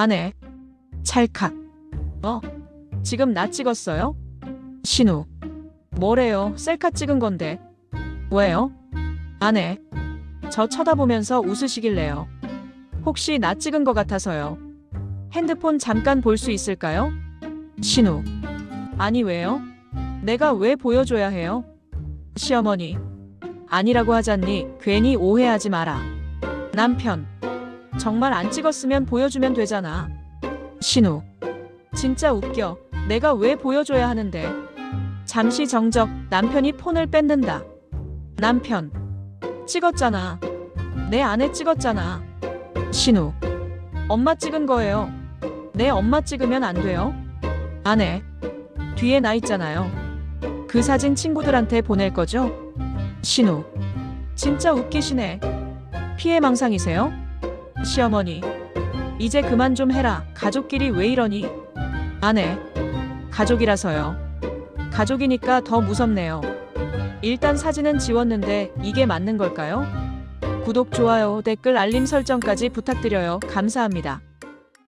아내. 찰칵. 어? 지금 나 찍었어요? 신우. 뭐래요? 셀카 찍은 건데. 왜요? 아내. 저 쳐다보면서 웃으시길래요. 혹시 나 찍은 것 같아서요. 핸드폰 잠깐 볼 수 있을까요? 신우. 아니 왜요? 내가 왜 보여줘야 해요? 시어머니. 아니라고 하잖니 괜히 오해하지 마라. 남편. 정말 안 찍었으면 보여주면 되잖아. 신우. 진짜 웃겨. 내가 왜 보여줘야 하는데. 잠시 정적 남편이 폰을 뺏는다. 남편. 찍었잖아. 내 아내 찍었잖아. 신우. 엄마 찍은 거예요. 내 엄마 찍으면 안 돼요? 아내. 뒤에 나 있잖아요. 그 사진 친구들한테 보낼 거죠? 신우. 진짜 웃기시네. 피해망상이세요? 시어머니. 이제 그만 좀 해라. 가족끼리 왜 이러니? 아내. 가족이라서요. 가족이니까 더 무섭네요. 일단 사진은 지웠는데 이게 맞는 걸까요? 구독, 좋아요, 댓글, 알림 설정까지 부탁드려요. 감사합니다.